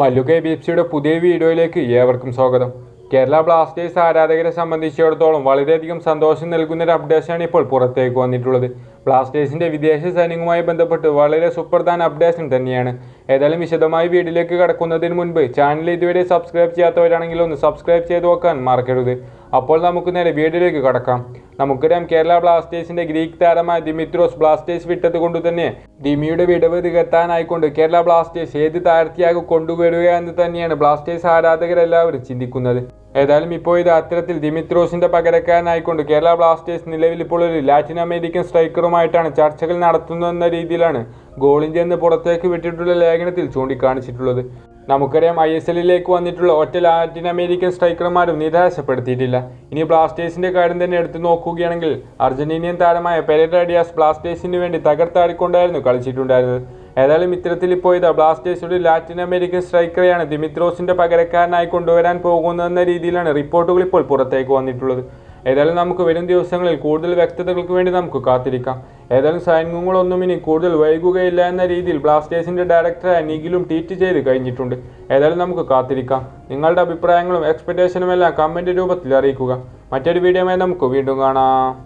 Mallu K B F സിയുടെ പുതിയ വീഡിയോയിലേക്ക് ഏവർക്കും സ്വാഗതം. കേരള ബ്ലാസ്റ്റേഴ്സ് ആരാധകരെ സംബന്ധിച്ചിടത്തോളം വളരെയധികം സന്തോഷം നൽകുന്ന ഒരു അപ്ഡേഷനാണ് ഇപ്പോൾ പുറത്തേക്ക് വന്നിട്ടുള്ളത്. ബ്ലാസ്റ്റേഴ്സിന്റെ വിദേശ സൈനികവുമായി ബന്ധപ്പെട്ട് വളരെ സുപ്രധാന അപ്ഡേഷൻ തന്നെയാണ്. ഏതായാലും വിശദമായി വീഡിയോയിലേക്ക് കടക്കുന്നതിന് മുൻപ് ചാനൽ ഇതുവരെ സബ്സ്ക്രൈബ് ചെയ്യാത്തവരാണെങ്കിൽ ഒന്ന് സബ്സ്ക്രൈബ് ചെയ്ത് നോക്കാൻ മറക്കരുത്. അപ്പോൾ നമുക്ക് നേരെ വീഡിയോയിലേക്ക് കടക്കാം. നമുക്കറിയാം കേരള ബ്ലാസ്റ്റേഴ്സിന്റെ ഗ്രീക്ക് താരമായ ദിമിത്രോസ് ബ്ലാസ്റ്റേഴ്സ് വിട്ടത് കൊണ്ട് തന്നെ ദിമിയുടെ വിടവ് തികത്താനായിക്കൊണ്ട് കേരള ബ്ലാസ്റ്റേഴ്സ് ഏത് താരത്തെയാകും കൊണ്ടുവരിക എന്ന് തന്നെയാണ് ബ്ലാസ്റ്റേഴ്സ് ആരാധകരെല്ലാവരും ചിന്തിക്കുന്നത്. ഏതായാലും ഇപ്പോൾ ഇത് അത്തരത്തിൽ ദിമിത്രോസിന്റെ പകരക്കാരനായിക്കൊണ്ട് കേരള ബ്ലാസ്റ്റേഴ്സ് നിലവിൽ ഇപ്പോൾ ഒരു ലാറ്റിൻ അമേരിക്കൻ സ്ട്രൈക്കറുമായിട്ടാണ് ചർച്ചകൾ നടത്തുന്നതെന്ന രീതിയിലാണ് ഗോളിന്റെ എന്ന് പുറത്തേക്ക് വിട്ടിട്ടുള്ള ലേഖനത്തിൽ ചൂണ്ടിക്കാണിച്ചിട്ടുള്ളത്. നമുക്കറിയാം ഐ എസ് എല്ലിലേക്ക് വന്നിട്ടുള്ള ഒറ്റ ലാറ്റിൻ അമേരിക്കൻ സ്ട്രൈക്കർമാരും നിരാശപ്പെടുത്തിയിട്ടില്ല. ഇനി ബ്ലാസ്റ്റേഴ്സിന്റെ കാര്യം തന്നെ എടുത്തു നോക്കുകയാണെങ്കിൽ അർജന്റീനിയൻ താരമായ ഡിയാസ് ബ്ലാസ്റ്റേഴ്സിന് വേണ്ടി തകർത്താടിക്കൊണ്ടായിരുന്നു കളിച്ചിട്ടുണ്ടായിരുന്നത്. ഏതായാലും ഇത്തരത്തിൽ ഇപ്പോൾ ഇതാ ബ്ലാസ്റ്റേഴ്സിന്റെ ലാറ്റിൻ അമേരിക്കൻ സ്ട്രൈക്കറെയാണ് ദിമിത്രോസിന്റെ പകരക്കാരനായി കൊണ്ടുവരാൻ പോകുന്നതെന്ന രീതിയിലാണ് റിപ്പോർട്ടുകൾ ഇപ്പോൾ പുറത്തേക്ക് വന്നിട്ടുള്ളത്. ഏതായാലും നമുക്ക് വരും ദിവസങ്ങളിൽ കൂടുതൽ വ്യക്തതകൾക്ക് വേണ്ടി നമുക്ക് കാത്തിരിക്കാം. ഏതായാലും സൈന്യങ്ങളൊന്നും ഇനി കൂടുതൽ വൈകുകയില്ല എന്ന രീതിയിൽ ബ്ലാസ്റ്റേഴ്സിന്റെ ഡയറക്ടറായ നിഖിലും ട്വീറ്റ് ചെയ്ത് കഴിഞ്ഞിട്ടുണ്ട്. ഏതായാലും നമുക്ക് കാത്തിരിക്കാം. നിങ്ങളുടെ അഭിപ്രായങ്ങളും എക്സ്പെക്ടേഷനും എല്ലാം കമന്റ് രൂപത്തിൽ അറിയിക്കുക. മറ്റൊരു വീഡിയോമായി നമുക്ക് വീണ്ടും കാണാം.